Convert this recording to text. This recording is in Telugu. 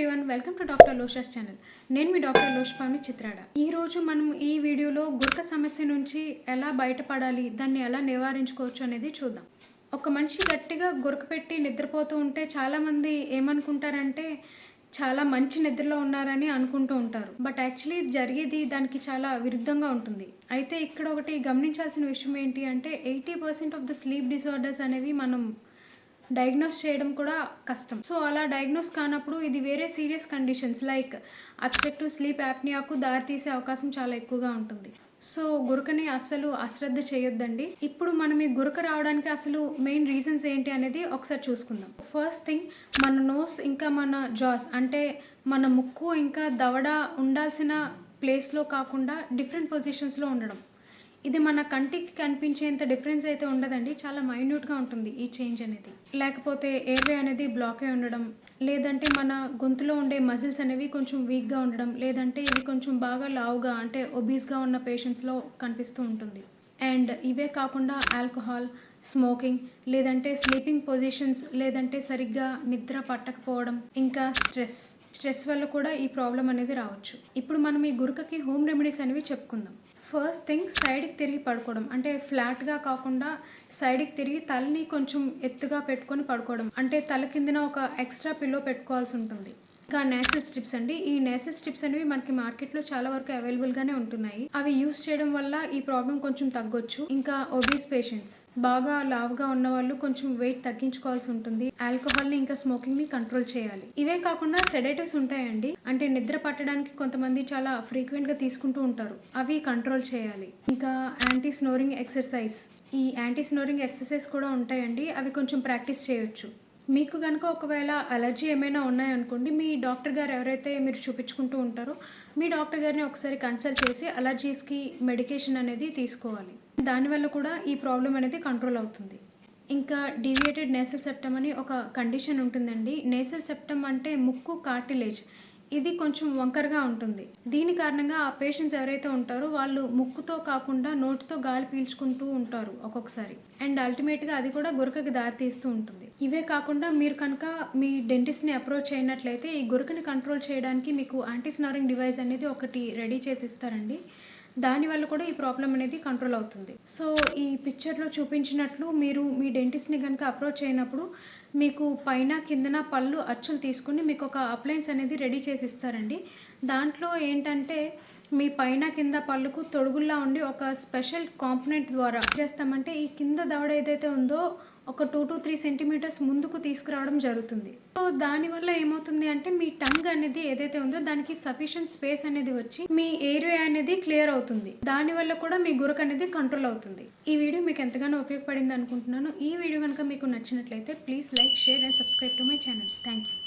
ఎవ్రీవన్ వెల్కమ్ టు డాక్టర్ లోషాస్ ఛానల్ నేను మీ డాక్టర్ లోష్పామి చిత్రాడ ఈ రోజు మనం ఈ వీడియోలో గుర్క సమస్య నుంచి ఎలా బయటపడాలి దాన్ని ఎలా నివారించుకోవచ్చు అనేది చూద్దాం. ఒక మనిషి గట్టిగా గురక పెట్టి నిద్రపోతూ ఉంటే చాలామంది ఏమనుకుంటారంటే చాలా మంచి నిద్రలో ఉన్నారని అనుకుంటూ ఉంటారు. బట్ యాక్చువల్లీ జరిగేది దానికి చాలా విరుద్ధంగా ఉంటుంది. అయితే ఇక్కడ ఒకటి గమనించాల్సిన విషయం ఏంటి అంటే eighty percent of the sleep disorders అనేవి మనం డయాగ్నోస్ చేయడం కూడా కష్టం. సో అలా డయాగ్నోస్ కానప్పుడు ఇది వేరే serious conditions like obstructive sleep యాప్నియాకు దారితీసే అవకాశం చాలా ఎక్కువగా ఉంటుంది. సో గురకని అస్సలు అశ్రద్ధ చేయొద్దండి. ఇప్పుడు మనం ఈ గురక రావడానికి అసలు మెయిన్ రీజన్స్ ఏంటి అనేది ఒకసారి చూసుకుందాం. ఫస్ట్ థింగ్ మన నోస్ ఇంకా మన జాస్ అంటే మన ముక్కు ఇంకా దవడ ఉండాల్సిన ప్లేస్లో కాకుండా డిఫరెంట్ పొజిషన్స్లో ఉండడం. ఇది మన కంటికి కనిపించేంత డిఫరెన్స్ అయితే ఉండదండి. చాలా మైన్యూట్గా ఉంటుంది ఈ చేంజ్ అనేది. లేకపోతే ఎయిర్వే అనేది బ్లాక్ అయి ఉండడం లేదంటే మన గొంతులో ఉండే మజిల్స్ అనేవి కొంచెం వీక్గా ఉండడం లేదంటే ఇవి కొంచెం బాగా లావుగా అంటే ఒబీస్గా ఉన్న పేషెంట్స్లో కనిపిస్తూ ఉంటుంది. అండ్ ఇవే కాకుండా ఆల్కహాల్ స్మోకింగ్ లేదంటే స్లీపింగ్ పొజిషన్స్ లేదంటే సరిగ్గా నిద్ర పట్టకపోవడం ఇంకా స్ట్రెస్. స్ట్రెస్ వల్ల కూడా ఈ ప్రాబ్లం అనేది రావచ్చు. ఇప్పుడు మనం ఈ గురుకకి హోమ్ రెమెడీస్ అనేవి చెప్పుకుందాం. ఫస్ట్ థింగ్ సైడ్కి తిరిగి పడుకోవడం. అంటే ఫ్లాట్గా కాకుండా సైడ్కి తిరిగి తలని కొంచెం ఎత్తుగా పెట్టుకొని పడుకోవడం. అంటే తల కిందన ఒక ఎక్స్ట్రా పిల్లో పెట్టుకోవాల్సి ఉంటుంది. ఇంకా నేసల్ స్ట్రిప్స్ అండి. ఈ నేసల్ స్ట్రిప్స్ అనేవి మనకి మార్కెట్లో చాలా వరకు అవైలబుల్గానే ఉంటున్నాయి. అవి యూస్ చేయడం వల్ల ఈ ప్రాబ్లం కొంచెం తగ్గొచ్చు. ఇంకా ఒబీస్ పేషెంట్స్. బాగా లావుగా ఉన్న వాళ్ళు కొంచెం వెయిట్ తగ్గించుకోవాల్సి ఉంటుంది. ఆల్కహాల్ని ఇంకా స్మోకింగ్ని కంట్రోల్ చేయాలి. ఇవే కాకుండా సెడేటివ్స్ ఉంటాయండి. అంటే నిద్ర పట్టడానికి కొంతమంది చాలా ఫ్రీక్వెంట్గా తీసుకుంటూ ఉంటారు. అవి కంట్రోల్ చేయాలి. ఇంకా యాంటీ స్నోరింగ్ ఎక్సర్సైజ్. ఈ యాంటీ స్నోరింగ్ ఎక్సర్సైజ్ కూడా ఉంటాయండి. అవి కొంచెం ప్రాక్టీస్ చేయొచ్చు. మీకు కనుక ఒకవేళ అలర్జీ ఏమైనా ఉన్నాయనుకోండి మీ డాక్టర్ గారు ఎవరైతే మీరు చూపించుకుంటూ ఉంటారో మీ డాక్టర్ గారిని ఒకసారి కన్సల్ట్ చేసి అలర్జీస్కి మెడికేషన్ అనేది తీసుకోవాలి. దానివల్ల కూడా ఈ ప్రాబ్లం అనేది కంట్రోల్ అవుతుంది. ఇంకా డీవియేటెడ్ నేసల్ సెప్టమ్ అని ఒక కండిషన్ ఉంటుందండి. నేసల్ సెప్టమ్ అంటే ముక్కు కార్టిలేజ్ ఇది కొంచెం వంకరగా ఉంటుంది. దీని కారణంగా ఆ పేషెంట్స్ ఎవరైతే ఉంటారో వాళ్ళు ముక్కుతో కాకుండా నోటితో గాలి పీల్చుకుంటూ ఉంటారు ఒక్కొక్కసారి. అండ్ అల్టిమేట్గా అది కూడా గురకకి దారితీస్తూ ఉంటుంది. ఇవే కాకుండా మీరు కనుక మీ డెంటిస్ట్ని అప్రోచ్ అయినట్లయితే ఈ గురకని కంట్రోల్ చేయడానికి మీకు యాంటీ స్నారింగ్ డివైస్ అనేది ఒకటి రెడీ చేసి ఇస్తారండి. దానివల్ల కూడా ఈ ప్రాబ్లం అనేది కంట్రోల్ అవుతుంది. సో ఈ పిక్చర్లో చూపించినట్లు మీరు మీ డెంటిస్ట్ని కనుక అప్రోచ్ అయినప్పుడు మీకు పైన కిందన పళ్ళు అచ్చులు తీసుకుని మీకు ఒక అప్లయన్స్ అనేది రెడీ చేసి ఇస్తారండి. దాంట్లో ఏంటంటే మీ పైన కింద పళ్ళుకు తొడుగుల్లా ఉండి ఒక స్పెషల్ కాంపనెంట్ ద్వారా చేస్తామంటే ఈ కింద దవడ ఏదైతే ఉందో ఒక టూ టు త్రీ సెంటీమీటర్స్ ముందుకు తీసుకురావడం జరుగుతుంది. సో దానివల్ల ఏమవుతుంది అంటే మీ టంగ్ అనేది ఏదైతే ఉందో దానికి సఫిషియంట్ స్పేస్ అనేది వచ్చి మీ ఏరియా అనేది క్లియర్ అవుతుంది. దానివల్ల కూడా మీ గురక అనేది కంట్రోల్ అవుతుంది. ఈ వీడియో మీకు ఎంతగానో ఉపయోగపడింది అనుకుంటున్నాను. ఈ వీడియో కనుక మీకు నచ్చినట్లయితే please like share and subscribe to my channel. Thank you